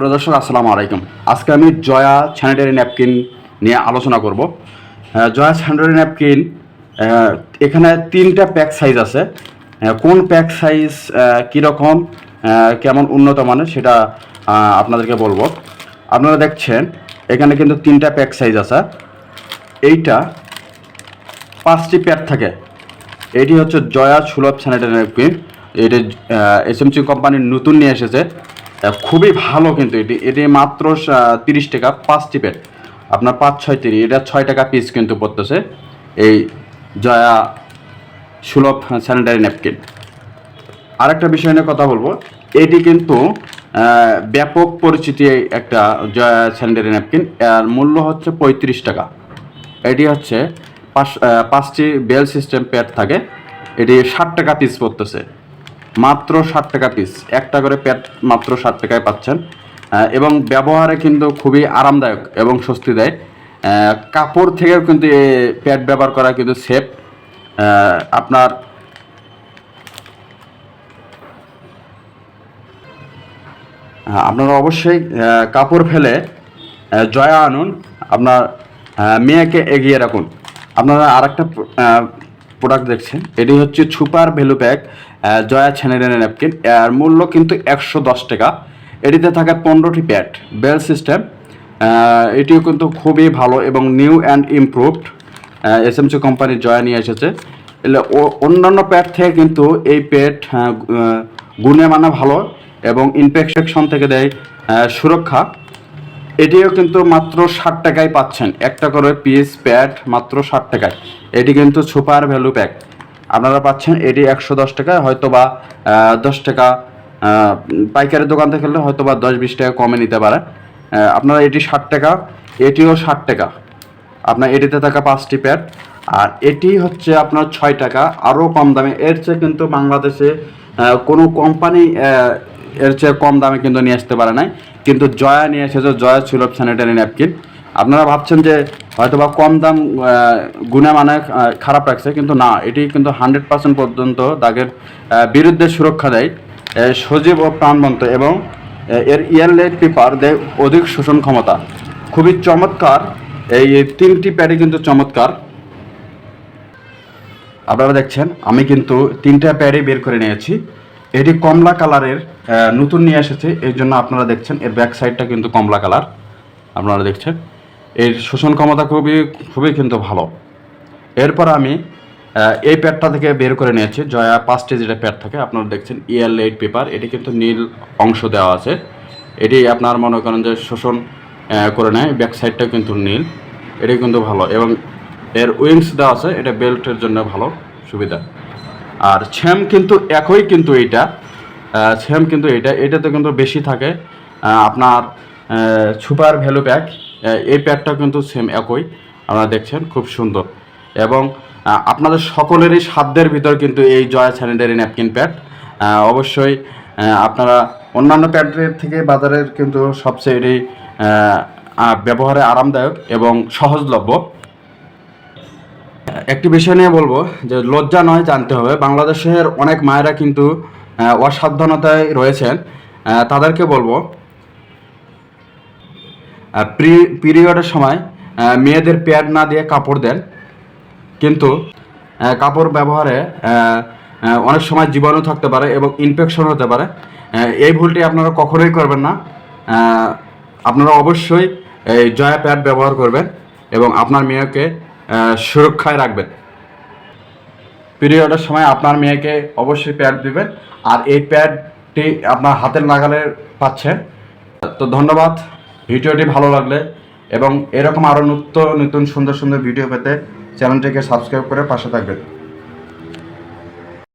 প্রদর্শক আসসালামু আলাইকুম। আজকে আমি জয়া স্যানিটারি ন্যাপকিন নিয়ে আলোচনা করব। জয়া স্যানিটারি ন্যাপকিন এখানে তিনটা প্যাক সাইজ আছে। কোন প্যাক সাইজ কীরকম কেমন উন্নত মানের সেটা আপনাদেরকে বলব। আপনারা দেখছেন, এখানে কিন্তু তিনটা প্যাক সাইজ আছে। এইটা পাঁচটি প্যাড থাকে। এটি হচ্ছে জয়া সুলভ স্যানিটারি ন্যাপকিন এটি এসএমসি কোম্পানির নতুন নিয়ে এসেছে। খুবই ভালো কিন্তু এটি। এটি মাত্র তিরিশ টাকা, পাঁচটি প্যাড আপনার পাঁচ, ছয় তিরিশ এটা ছয় টাকা পিস কিন্তু পড়তেছে। এই জয়া সুলভ স্যানিটারি ন্যাপকিন আরেকটা বিষয় নিয়ে কথা বলব। এটি কিন্তু ব্যাপক পরিচিতি একটা জয়া স্যানিটারি ন্যাপকিন এর মূল্য হচ্ছে পঁয়ত্রিশ টাকা। এটি হচ্ছে পাঁচ পাঁচটি বেল সিস্টেম প্যাড থাকে। এটি ষাট টাকা পিস পড়তেছে। মাত্র ষাট টাকা পিস একটা করে প্যাড মাত্র ষাট টাকায় পাচ্ছেন। এবং ব্যবহারে কিন্তু খুবই আরামদায়ক এবং স্বস্তি দেয় কাপড় থেকেও কিন্তু প্যাড ব্যবহার করা কিন্তু সেফ আপনার আপনারা অবশ্যই কাপড় ফেলে জয়া আনুন। আপনার মেয়েকে এগিয়ে রাখুন। আপনারা আর একটা প্রোডাক্ট দেখছেন। এটি হচ্ছে সুপার ভ্যালু প্যাক জয়া ছেনেরেন ন্যাপকিন। এর মূল্য কিন্তু একশো দশ টাকা। এটিতে থাকে পনেরোটি প্যাড বেল সিস্টেম এটিও কিন্তু খুবই ভালো এবং নিউ অ্যান্ড ইমপ্রুভড এসএমসি কোম্পানির জয়া নিয়ে এসেছে। এলে অন্যান্য প্যাড থেকে কিন্তু এই প্যাড গুণে মানে ভালো এবং ইনফেকশন থেকে দেয় সুরক্ষা। এটিও কিন্তু মাত্র ষাট টাকায় পাচ্ছেন। একটা করে পিস প্যাড মাত্র ষাট টাকায়। এটি কিন্তু সুপার ভ্যালু প্যাক। আপনারা পাচ্ছেন এটি একশো দশ টাকা হয়তো বা দশ টাকা পাইকারি দোকান থেকে হলে হয়তো বা দশ বিশ টাকা কমে নিতে পারে আপনারা এটি ষাট টাকা, এটিও ষাট টাকা। আপনার এটিতে থাকা পাঁচটি প্যাড। আর এটি হচ্ছে আপনার ছয় টাকা, আরও কম দামে। এর চেয়ে কিন্তু বাংলাদেশে কোনো কোম্পানি এর চেয়ে কম দামে কিন্তু নিয়ে আসতে পারে নাই। কিন্তু জয়া নিয়ে এসেছে, জয়া ছিল স্যানিটারি ন্যাপকিন আপনারা ভাবছেন যে হয়তো বা কম দাম গুণে মানে খারাপ রাখছে, কিন্তু না, এটি কিন্তু হান্ড্রেড পার্সেন্ট পর্যন্ত দাগের বিরুদ্ধে সুরক্ষা দেয় সজীব ও প্রাণবন্ত এবং এর ইয়ারলাইট পেপার দেয় অধিক শোষণ ক্ষমতা। খুবই চমৎকার, এই তিনটি প্যাডই কিন্তু চমৎকার। আপনারা দেখছেন, আমি কিন্তু তিনটা প্যাডই বের করে নিয়েছি। এটি কমলা কালারের নতুন নিয়ে এসেছে, এই জন্য আপনারা দেখছেন, এর ব্যাক সাইডটা কিন্তু কমলা কালার। আপনারা দেখছেন। এর শোষণ ক্ষমতা খুবই খুবই কিন্তু ভালো। এরপর আমি এই প্যাডটা থেকে বের করে নিয়েছি। জয়া পাঁচটি যেটা প্যাড থাকে, আপনারা দেখছেন ইয়ার লাইট পেপার এটি কিন্তু নীল অংশ দেওয়া আছে। এটি আপনার মনে করেন যে শোষণ করে নেয় ব্যাক সাইডটা কিন্তু নীল। এটি কিন্তু ভালো এবং এর উইংস দেওয়া আছে, এটা বেল্টের জন্য ভালো, সুবিধা। আর ছ্যাম কিন্তু একই কিন্তু এইটা ছ্যাম কিন্তু এইটা, এটাতে কিন্তু বেশি থাকে আপনার সুপার ভ্যালু প্যাক এই প্যাকটা কিন্তু সেম একই। আপনারা দেখছেন, খুব সুন্দর। এবং আপনাদের সকলেরই সাধ্যের ভিতর কিন্তু এই জয়া স্যানিটারি ন্যাপকিন প্যাড অবশ্যই আপনারা অন্যান্য প্যাডের থেকে বাজারের কিন্তু সবচেয়ে এটি ব্যবহারে আরামদায়ক এবং সহজলভ্য। একটি বিষয় নিয়ে বলব, যে লজ্জা নয় জানতে হবে, বাংলাদেশের অনেক মায়েরা কিন্তু অসাবধানতায় রয়েছেন। তাদেরকে বলব পিরিয়ডের সময় মেয়েদের প্যাড না দিয়ে কাপড় দেন। কিন্তু কাপড় ব্যবহারে অনেক সময় জীবাণু থাকতে পারে এবং ইনফেকশন হতে পারে। এই ভুলটি আপনারা কখনোই করবেন না। আপনারা অবশ্যই এই জয়া প্যাড ব্যবহার করবেন এবং আপনার মেয়েকে সুরক্ষায় রাখবেন। পিরিয়ডের সময় আপনার মেয়েকে অবশ্যই প্যাড দিবেন। আর এই প্যাডটি আপনার হাতের নাগালে পাচ্ছেন। তো ধন্যবাদ। ভিডিওটি ভালো লাগলে এবং এরকম আরও নিত্য নতুন সুন্দর সুন্দর ভিডিও পেতে চ্যানেলটিকে সাবস্ক্রাইব করে পাশে থাকবেন।